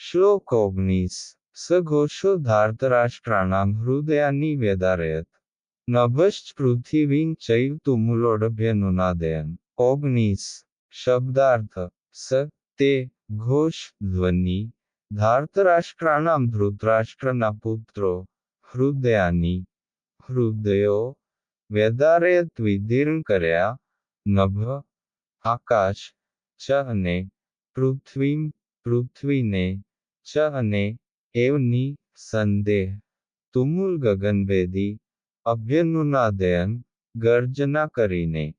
શ્લોક ઓગણીસ સઘોષો ધાર્તરાષ્ટ્રાણામ હૃદયાની વેદારયત. નભશ્ચ પૃથ્વીં ચૈવ તુમુલોડભ્યનુનાદયન ઓગણીસ શબ્દાર્થ, સ, તે, ઘોષ, ધ્વનિ. ધાર્તરાષ્ટ્રાણામ ધૃતરાષ્ટ્રના પુત્રો, હૃદયાની. હૃદયો વ્યદારયત વિદીર્ણ કર્યા, નભ, આકાશ ચ અને પૃથ્વીમ, પૃથ્વીને. ચ અને એવની સંદેહ. તુમુલ ગગનભેદી અભ્યનુનાદયન, ગર્જના કરીને.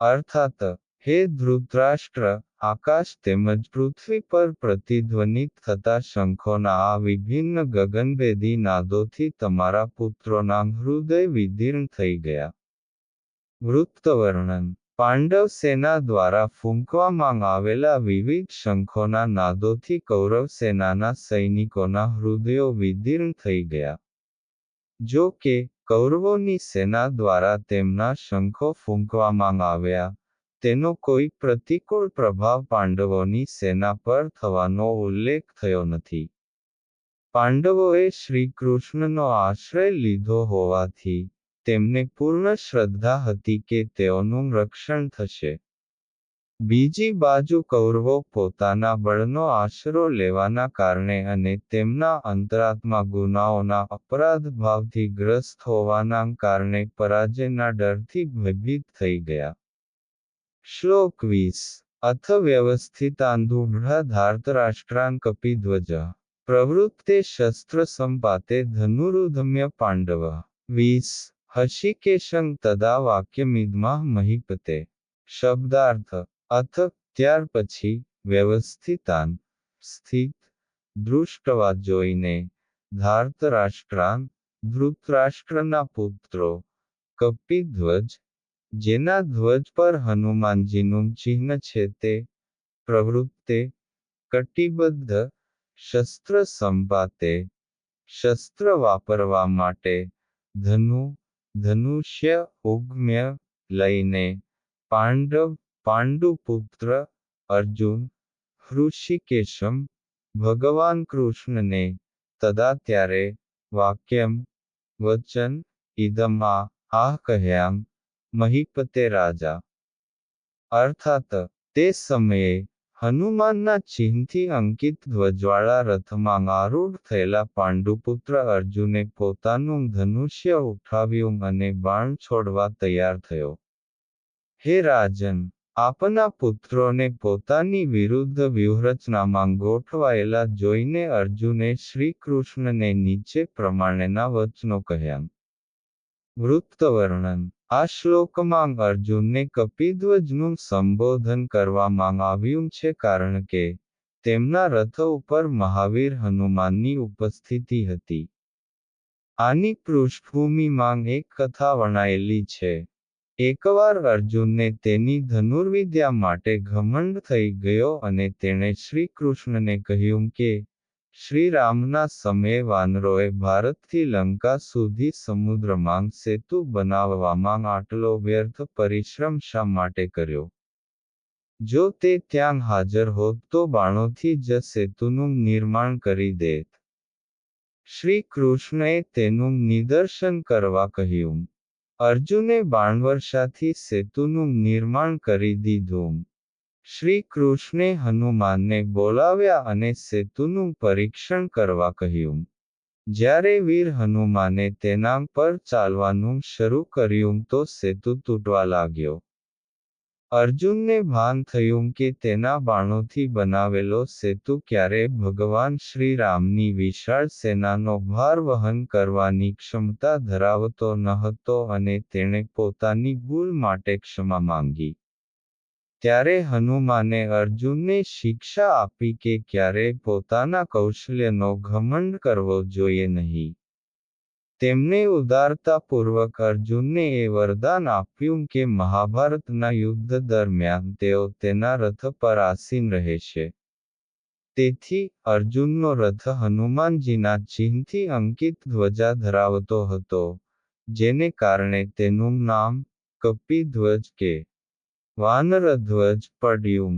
અર્થાત, હે ધૃતરાષ્ટ્ર આકાશ તેમજ પૃથ્વી પર પ્રતિધ્વનિત થતા શંખોના આ વિભિન્ન ગગનભેદી નાદોથી તમારા પુત્રોના હૃદય વિદીર્ણ થઈ ગયા. વૃત્તવર્ણન. પાંડવ સેના દ્વારા ફૂંકવામાં આવેલા વિવિધ શંખોના નાદોથી કૌરવ સેનાના સૈનિકોના હૃદયો વિદીર્ણ થઈ ગયા. જો કે, કૌરવોની સેના દ્વારા તેમના શંખો ફૂંકવામાં આવ્યા, તેનો કોઈ પ્રતિકૂળ પ્રભાવ પાંડવોની સેના પર થવાનો ઉલ્લેખ થયો નથી. પાંડવોએ શ્રીકૃષ્ણનો આશ્રય લીધો હોવાથી તેમને પૂર્ણ શ્રદ્ધા હતી કે તેઓનું રક્ષણ થશે. બીજી બાજુ કૌરવો પોતાના બળનો આશરો લેવાના કારણે અને તેમના અંતરાત્મા ગુનાઓના અપરાધ ભાવથી ગ્રસ્ત હોવાના કારણે પરાજયના ડરથી ભયભીત થઈ ગયા. શ્લોક વીસ. અથ વ્યવસ્થિતાંધુઢા ધાર્તરાષ્ટ્રાન કપિધ્વજ પ્રવૃત્તે શસ્ત્ર સંપાતે ધનુરુધમ્ય પાંડવ. વીસ. હશિકેશં તદા વાક્યમિદમાં મહિપતે. શબ્દાર્થ, અથ, ત્યાર પછી, વ્યવસ્થિતાન, સ્થિત દૃષ્ટવા જોઈને ધાર્તરાષ્ટ્રાન, ધૃતરાષ્ટ્રના પુત્રો, કપિધ્વજ, જેના ધ્વજ પર હનુમાનજીનું ચિહ્ન છે તે, પ્રવૃત્તે, કટિબદ્ધ શસ્ત્ર સંપાતે શસ્ત્ર વાપરવા માટે, ધનુ ધનુષ્ય ઉગ્મ્ય લઈને પાંડવ પાંડુપુત્ર અર્જુન હૃષિકેશમ ભગવાન કૃષ્ણને તદા ત્યારે વાક્યમ વચન ઇદમ આ આહ કહ્યામ મહિપતે રાજા અર્થાત તે સમયે હનુમાનના ચિહ્નથી અંકિત ધ્વજવાળા રથમાં આરૂઢ થયેલા પાંડુપુત્ર અર્જુને પોતાનું ધનુષ્ય ઉઠાવ્યું અને બાણ છોડવા તૈયાર થયો. હે રાજન, આપના પુત્રોને પોતાની વિરુદ્ધ વ્યૂહરચનામાં ગોઠવાયેલા જોઈને અર્જુને શ્રી કૃષ્ણને નીચે પ્રમાણેના વચનો કહ્યા. વૃત્તવર્ણન. આ શ્લોકમાં અર્જુનને કપિધ્વજનું સંબોધન કરવામાં આવ્યું છે કારણ કે તેમના રથ ઉપર મહાવીર હનુમાનની ઉપસ્થિતિ હતી. આની પૃષ્ઠભૂમિમાં એક કથા વણાયેલી છે. એકવાર અર્જુનને તેની ધનુર્વિદ્યા માટે ઘમંડ થઈ ગયો અને તેણે શ્રી કૃષ્ણને કહ્યું કે શ્રીરામના સમયે વાનરોએ ભારતથી લંકા સુધી સમુદ્રમાં સેતુ બનાવવામાં આટલો વ્યર્થ પરિશ્રમ શા માટે કર્યો? જો તે ત્યાં હાજર હોત તો બાણોથી જ સેતુનું નિર્માણ કરી દેત. શ્રી કૃષ્ણએ તેનું નિદર્શન કરવા કહ્યું. અર્જુને બાણવર્ષાથી સેતુનું નિર્માણ કરી દીધું. શ્રી કૃષ્ણે હનુમાનને બોલાવ્યા અને સેતુનું પરીક્ષણ કરવા કહ્યું. જ્યારે વીર હનુમાને તેના પર ચાલવાનું શરૂ કર્યું તો સેતુ તૂટવા લાગ્યો. અર્જુનને ભાન થયું કે તેના બાણોથી બનાવેલો સેતુ ક્યારે ભગવાન શ્રીરામની વિશાળ સેનાનો ભાર વહન કરવાની ક્ષમતા ધરાવતો ન હતો અને તેણે પોતાની ભૂલ માટે ક્ષમા માંગી. ત્યારે હનુમાને અર્જુનને શિક્ષા આપી કે ક્યારેય પોતાના કૌશલ્યનો ઘમંડ કરવો જોઈએ નહીં. તેમને ઉદારતાપૂર્વક અર્જુનને એ વરદાન આપ્યું કે મહાભારતના યુદ્ધ દરમિયાન તેઓ તેના રથ પર આસીન રહેશે. તેથી, અર્જુનનો રથ હનુમાનજીના ચિહ્નથી અંકિત ધ્વજા ધરાવતો હતો, જેને કારણે તેનું નામ કપિધ્વજ કે વાનરધ્વજ પડ્યું